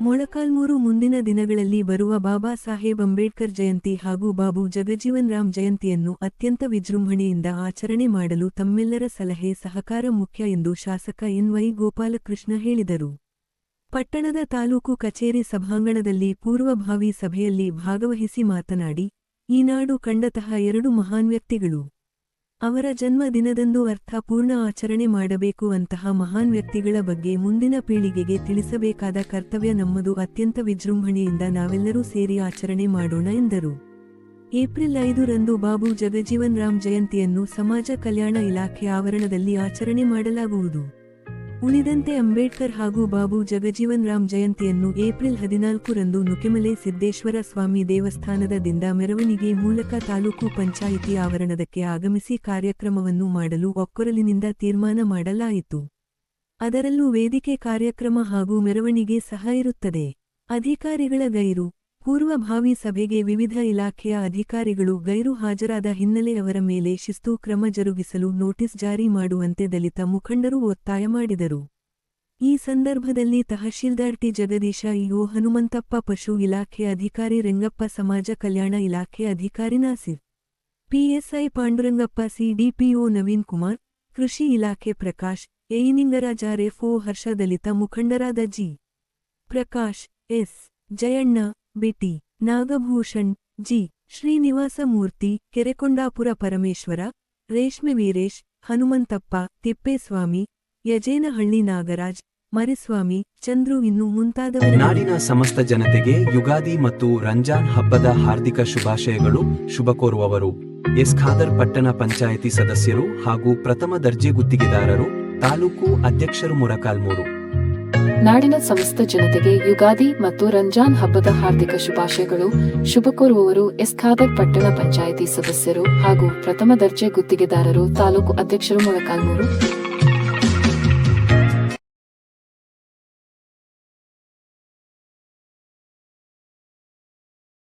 ಮೊಳಕಾಲ್ಮೂರು ಮುಂದಿನ ದಿನಗಳಲ್ಲಿ ಬರುವ ಬಾಬಾ ಸಾಹೇಬ್ ಅಂಬೇಡ್ಕರ್ ಜಯಂತಿ ಹಾಗೂ ಬಾಬು ಜಗಜೀವನ್ ರಾಮ್ ಜಯಂತಿಯನ್ನು ಅತ್ಯಂತ ವಿಜೃಂಭಣೆಯಿಂದ ಆಚರಣೆ ಮಾಡಲು ತಮ್ಮೆಲ್ಲರ ಸಲಹೆ ಸಹಕಾರ ಮುಖ್ಯ ಎಂದು ಶಾಸಕ ಎನ್ವೈ ಗೋಪಾಲಕೃಷ್ಣ ಹೇಳಿದರು. ಪಟ್ಟಣದ ತಾಲೂಕು ಕಚೇರಿ ಸಭಾಂಗಣದಲ್ಲಿ ಪೂರ್ವಭಾವಿ ಸಭೆಯಲ್ಲಿ ಭಾಗವಹಿಸಿ ಮಾತನಾಡಿ, ಈ ನಾಡು ಕಂಡತಃ ಎರಡು ಮಹಾನ್ ವ್ಯಕ್ತಿಗಳು. ಅವರ ಜನ್ಮದಿನದಂದು ಅರ್ಥಪೂರ್ಣ ಆಚರಣೆ ಮಾಡಬೇಕು ಅಂತಹ ಮಹಾನ್ ವ್ಯಕ್ತಿಗಳ ಬಗ್ಗೆ ಮುಂದಿನ ಪೀಳಿಗೆಗೆ ತಿಳಿಸಬೇಕಾದ ಕರ್ತವ್ಯ ನಮ್ಮದು. ಅತ್ಯಂತ ವಿಜೃಂಭಣೆಯಿಂದ ನಾವೆಲ್ಲರೂ ಸೇರಿ ಆಚರಣೆ ಮಾಡೋಣ ಎಂದರು. ಏಪ್ರಿಲ್ ಐದರಂದು ಬಾಬು ಜಗಜೀವನ್ ರಾಮ್ ಜಯಂತಿಯನ್ನು ಸಮಾಜ ಕಲ್ಯಾಣ ಇಲಾಖೆ ಆವರಣದಲ್ಲಿ ಆಚರಣೆ ಮಾಡಲಾಗುವುದು. ಉಳಿದಂತೆ ಅಂಬೇಡ್ಕರ್ ಹಾಗೂ ಬಾಬು ಜಗಜೀವನ್ ರಾಮ್ ಜಯಂತಿಯನ್ನು ಏಪ್ರಿಲ್ ಹದಿನಾಲ್ಕರಂದು ನುಕೆಮಲೆ ಸಿದ್ದೇಶ್ವರ ಸ್ವಾಮಿ ದೇವಸ್ಥಾನದ ದಿಂದ ಮೆರವಣಿಗೆ ಮೂಲಕ ತಾಲೂಕು ಪಂಚಾಯಿತಿ ಆವರಣದಕ್ಕೆ ಆಗಮಿಸಿ ಕಾರ್ಯಕ್ರಮವನ್ನು ಮಾಡಲು ಒಕ್ಕೊರಲಿನಿಂದ ತೀರ್ಮಾನ ಮಾಡಲಾಯಿತು. ಅದರಲ್ಲೂ ವೇದಿಕೆ ಕಾರ್ಯಕ್ರಮ ಹಾಗೂ ಮೆರವಣಿಗೆ ಸಹ ಇರುತ್ತದೆ. ಅಧಿಕಾರಿಗಳ ಗೈರು ಪೂರ್ವಭಾವಿ ಸಭೆಗೆ ವಿವಿಧ ಇಲಾಖೆಯ ಅಧಿಕಾರಿಗಳು ಗೈರು ಹಾಜರಾದ ಹಿನ್ನೆಲೆ ಅವರ ಮೇಲೆ ಶಿಸ್ತು ಕ್ರಮ ಜರುಗಿಸಲು ನೋಟಿಸ್ ಜಾರಿ ಮಾಡುವಂತೆ ದಲಿತ ಮುಖಂಡರು ಒತ್ತಾಯ ಮಾಡಿದರು. ಈ ಸಂದರ್ಭದಲ್ಲಿ ತಹಶೀಲ್ದಾರ್ ಟಿ. ಜಗದೀಶ, ಇಒ ಹನುಮಂತಪ್ಪ, ಪಶು ಇಲಾಖೆ ಅಧಿಕಾರಿ ರಂಗಪ್ಪ, ಸಮಾಜ ಕಲ್ಯಾಣ ಇಲಾಖೆ ಅಧಿಕಾರಿ ನಾಸಿರ್, ಪಿಎಸ್ಐ ಪಾಂಡುರಂಗಪ್ಪ, ಸಿಡಿಪಿಒ ನವೀನ್ ಕುಮಾರ್, ಕೃಷಿ ಇಲಾಖೆ ಪ್ರಕಾಶ್ ಎಯಿನಿಂಗರಾಜ ರೆಫೋ ಹರ್ಷ, ದಲಿತ ಮುಖಂಡರಾದ G. Prakash, S. Jayanna BT, Nagabhushan, G Srinivasa Murthy Kerekondapura Parameshwara, ರೇಷ್ಮೆ ವೀರೇಶ್, ಹನುಮಂತಪ್ಪ, ತಿಪ್ಪೇಸ್ವಾಮಿ, ಯಜೇನಹಳ್ಳಿ ನಾಗರಾಜ್, ಮರಿಸ್ವಾಮಿ, ಚಂದ್ರು ಇನ್ನು ಮುಂತಾದ ನಾಡಿನ ಸಮಸ್ತ ಜನತೆಗೆ ಯುಗಾದಿ ಮತ್ತು ರಂಜಾನ್ ಹಬ್ಬದ ಹಾರ್ದಿಕ ಶುಭಾಶಯಗಳು, ಶುಭ ಕೋರುವವರು. ಎಸ್ ಖಾದರ್ ಪಟ್ಟಣ ಪಂಚಾಯಿತಿ ಸದಸ್ಯರು ಹಾಗೂ ಪ್ರಥಮ ದರ್ಜೆ ಗುತ್ತಿಗೆದಾರರು, ತಾಲೂಕು ಅಧ್ಯಕ್ಷರು ಮೊರಕಾಲ್ಮೂರು. ನಾಡಿನ ಸಮಸ್ತ ಜನತೆಗೆ ಯುಗಾದಿ ಮತ್ತು ರಂಜಾನ್ ಹಬ್ಬದ ಹಾರ್ದಿಕ ಶುಭಾಶಯಗಳು. ಶುಭ ಕೋರುವವರು ಎಸ್ ಖಾದರ್ ಪಟ್ಟಣ ಪಂಚಾಯಿತಿ ಸದಸ್ಯರು ಹಾಗೂ ಪ್ರಥಮ ದರ್ಜೆ ಗುತ್ತಿಗೆದಾರರು ತಾಲೂಕು ಅಧ್ಯಕ್ಷರು ಮೊಳಕಾಲ್ಮೂರು